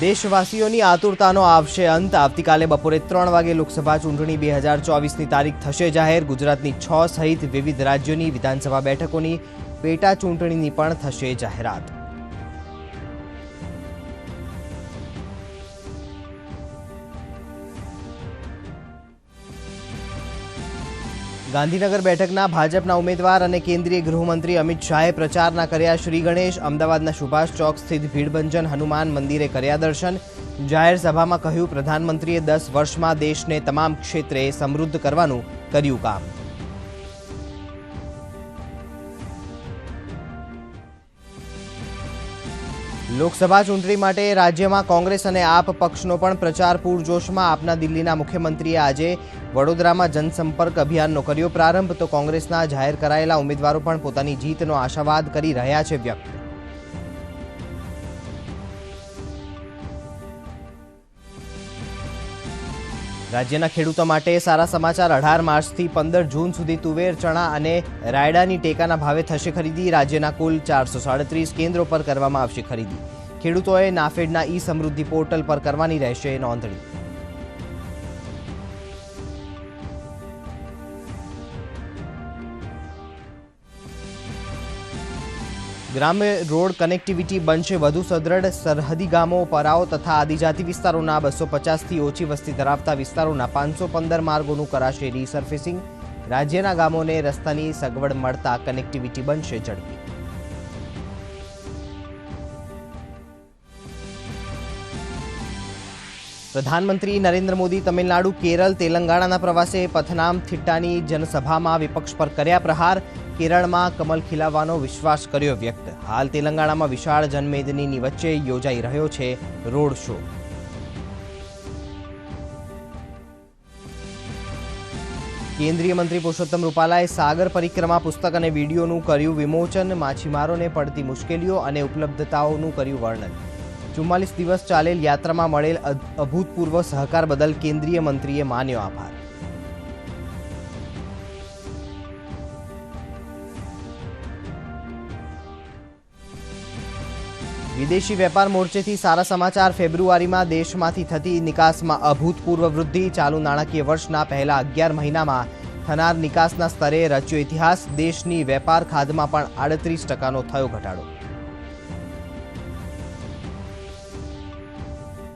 દેશવાસીઓની આતુરતાનો આવશે અંત. આવતીકાલે બપોરે ત્રણ વાગે લોકસભા ચૂંટણી બે હજાર ચોવીસની તારીખ થશે જાહેર. ગુજરાતની છ સહિત વિવિધ રાજ્યોની વિધાનસભા બેઠકોની પેટા ચૂંટણીની પણ થશે જાહેરાત. ગાંધીનગર બેઠકના ભાજપના ઉમેદવાર અને કેન્દ્રીય ગૃહમંત્રી અમિત શાહે પ્રચારના કર્યા શ્રી ગણેશ, અમદાવાદના સુભાષ ચોક સ્થિત ભીડભંજન હનુમાન મંદિરે કર્યા દર્શન. જાહેર સભામાં કહ્યું, પ્રધાનમંત્રીએ દસ વર્ષમાં દેશને તમામ ક્ષેત્રે સમૃદ્ધ કરવાનું કર્યું કામ. લોકસભા ચૂંટણી માટે રાજ્યમાં કોંગ્રેસ અને આપ પક્ષનો પણ પ્રચાર પૂરજોશમાં આપના દિલ્હીના મુખ્યમંત્રીએ આજે વડોદરામાં જનસંપર્ક અભિયાનનો કર્યો પ્રારંભ. તો કોંગ્રેસના જાહેર કરાયેલા ઉમેદવારો પણ પોતાની જીતનો આશાવાદ કરી રહ્યા છે વ્યક્ત. રાજ્યના ખેડૂતો માટે સારા સમાચાર. અઢાર માર્ચથી પંદર જૂન સુધી તુવેર, ચણા અને રાયડાની ટેકાના ભાવે થશે ખરીદી. રાજ્યના કુલ ચારસો સાડત્રીસ કેન્દ્રો પર કરવામાં આવશે ખરીદી. ખેડૂતોએ નાફેડના ઈ સમૃદ્ધિ પોર્ટલ પર કરવાની રહેશે નોંધણી. ગ્રામ્ય રોડ કનેક્ટિવિટી બનશે વધુ સદ્રઢ સરહદી ગામો, પરાઓ તથા આદિજાતિ વિસ્તારોના બસો પચાસથી ઓછી વસ્તી ધરાવતા વિસ્તારોના પાંચસો પંદર માર્ગોનું કરાશે રીસર્ફેસિંગ રાજ્યના ગામોને રસ્તાની સગવડ મળતા કનેક્ટિવિટી બનશે ઝડપી. પ્રધાનમંત્રી નરેન્દ્ર મોદી તમિલનાડુ, કેરળ, તેલંગાણાના પ્રવાસે પથનામ થિટ્ટાની જનસભામાં વિપક્ષ પર કર્યા પ્રહાર. કેરળમાં કમલ ખીલાવવાનો વિશ્વાસ કર્યો વ્યક્ત. હાલ તેલંગાણામાં વિશાળ જનમેદનીની વચ્ચે યોજાઈ રહ્યો છે રોડ શો. કેન્દ્રીય મંત્રી પુરુષોત્તમ રૂપાલાએ સાગર પરિક્રમા પુસ્તક અને વિડીયોનું કર્યું વિમોચન. માછીમારોને પડતી મુશ્કેલીઓ અને ઉપલબ્ધતાઓનું કર્યું વર્ણન. ચુમ્માલીસ દિવસ ચાલેલ યાત્રામાં મળેલ અભૂતપૂર્વ સહકાર બદલ કેન્દ્રીય મંત્રીએ માન્યો આભાર. વિદેશી વેપાર મોરચેથી સારા સમાચાર ફેબ્રુઆરીમાં દેશમાંથી થતી નિકાસમાં અભૂતપૂર્વ વૃદ્ધિ ચાલુ નાણાકીય વર્ષના પહેલા અગિયાર મહિનામાં થનાર નિકાસના સ્તરે રચ્યો ઇતિહાસ, દેશની વેપાર ખાધમાં પણ આડત્રીસ ટકાનો થયો ઘટાડો.